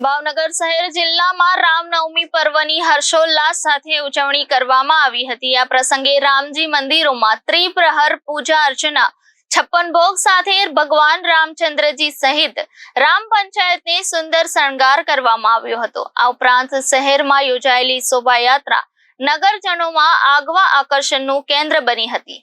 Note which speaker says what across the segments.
Speaker 1: ભાવનગર શહેર જિલ્લામાં રામનવમી પર્વની હર્ષોલ્લાસ સાથે ઉજવણી કરવામાં આવી હતી. આ પ્રસંગે રામજી મંદિરોમાં ત્રિપ્રહર પૂજા અર્ચના, છપ્પન ભોગ સાથે ભગવાન રામચંદ્રજી સહિત રામ પંચાયતને સુંદર શણગાર કરવામાં આવ્યો હતો. આ ઉપરાંત શહેરમાં યોજાયેલી શોભાયાત્રા નગરજનોમાં આગવા આકર્ષણનું કેન્દ્ર બની હતી.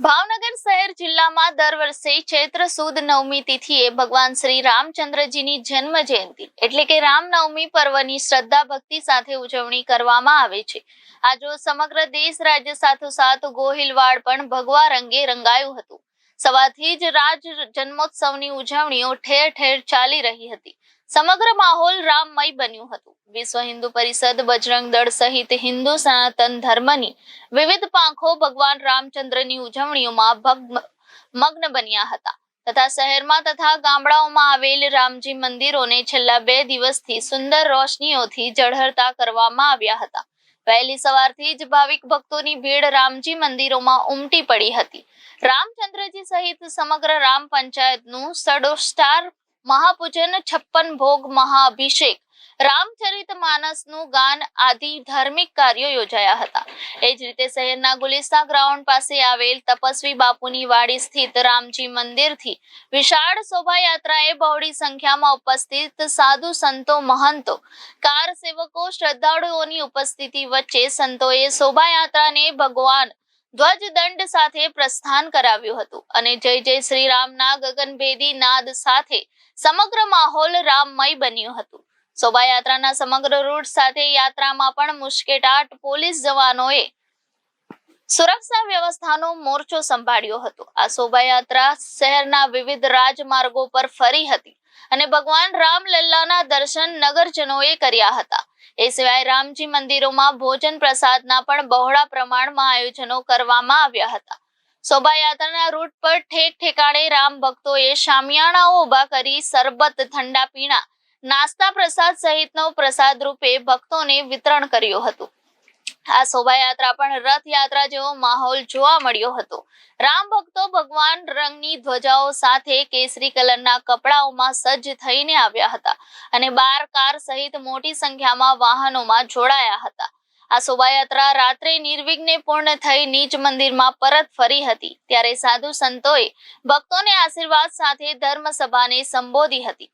Speaker 1: ભાવનગર શહેર જિલ્લામાં દર વર્ષે ચૈત્ર સુદ નવમી તિથિએ ભગવાન શ્રી રામચંદ્રજીની જન્મ જયંતિ એટલે કે રામનવમી પર્વની શ્રદ્ધા ભક્તિ સાથે ઉજવણી કરવામાં આવે છે. આજો સમગ્ર દેશ રાજ્ય સાથોસાથ ગોહિલવાડ પણ ભગવા રંગે રંગાયું હતું. સવારથી જ રાજ જન્મોત્સવની ઉજવણીઓ ઠેર ઠેર ચાલી રહી હતી. સમગ્ર માહોલ રામમય બન્યું હતું. વિશ્વ હિન્દુ પરિષદ, બજરંગ દળ સહિત હિન્દુ સનાતન ધર્મની વિવિધ પાંખો ભગવાન રામચંદ્રની ઉજવણીઓમાં મગ્ન બન્યા હતા. તથા શહેરમાં તથા ગામડાઓમાં આવેલ રામજી મંદિરોને છેલ્લા બે દિવસથી સુંદર રોશનીઓથી ઝળહળતા કરવામાં આવ્યા હતા. વહેલી સવારથી જ ભાવિક ભક્તોની ભીડ રામજી મંદિરોમાં ઉમટી પડી હતી. રામચંદ્રજી સહિત સમગ્ર રામ પંચાયતનું સડોસ્ટાર મહાપૂજન છપ્પન ભોગ મહાઅભિષેક માનસનું ગાન આદિ ધાર્મિક કાર્યો યોજાયા હતા. એ જ રીતે શહેરના ગુલિસ્તા ગ્રાઉન્ડ પાસે આવેલ તપસ્વી બાપુની વાડી સ્થિત રામજી મંદિરથી વિશાળ શોભાયાત્રાએ બહોળી સંખ્યામાં ઉપસ્થિત સાધુ સંતો, મહંતો, કાર સેવકો, શ્રદ્ધાળુઓની ઉપસ્થિતિ વચ્ચે સંતોએ શોભાયાત્રાને ભગવાન ધ્વજદંડ સાથે પ્રસ્થાન કરાવ્યું હતું અને જય જય શ્રી રામના ગગનભેદી નાદ સાથે સમગ્ર માહોલ રામમય બન્યું હતું. શોભાયાત્રાના સમગ્ર રૂટ સાથે યાત્રામાં પણ મુશ્કેટાટ પોલીસ જવાનોએ સુરક્ષા વ્યવસ્થાનો મોરચો સંભાળ્યો હતો. આ શોભાયાત્રા શહેરના વિવિધ રાજમાર્ગો પર ફરી હતી અને ભગવાન રામલલ્લાના દર્શન નગરજનોએ કર્યા હતા. એ સિવાય રામજી મંદિરોમાં ભોજન પ્રસાદના પણ બહોળા પ્રમાણમાં આયોજનો કરવામાં આવ્યા હતા. શોભાયાત્રાના રૂટ પર ઠેક ઠેકાણે રામ ભક્તોએ શામિયાણાઓ ઊભા કરી સરબત ઠંડા પીણા નાસ્તા પ્રસાદ સહિતનો પ્રસાદ રૂપે ભક્તોને વિતરણ કર્યું હતું. આ શોભાયાત્રા પણ રથયાત્રા જેવો માહોલ જોવા મળ્યો હતો. રામ ભક્તો ભગવાન રંગની ધ્વજાઓ સાથે કેસરી કલરના કપડાઓમાં સજ્જ થઈને આવ્યા હતા અને બાર કાર સહિત મોટી સંખ્યામાં વાહનોમાં જોડાયા હતા. આ શોભાયાત્રા રાત્રે નિર્વિઘ્ને પૂર્ણ થઈ નીચ મંદિરમાં પરત ફરી હતી. ત્યારે સાધુ સંતોએ ભક્તોને આશીર્વાદ સાથે ધર્મ સભાને સંબોધી હતી.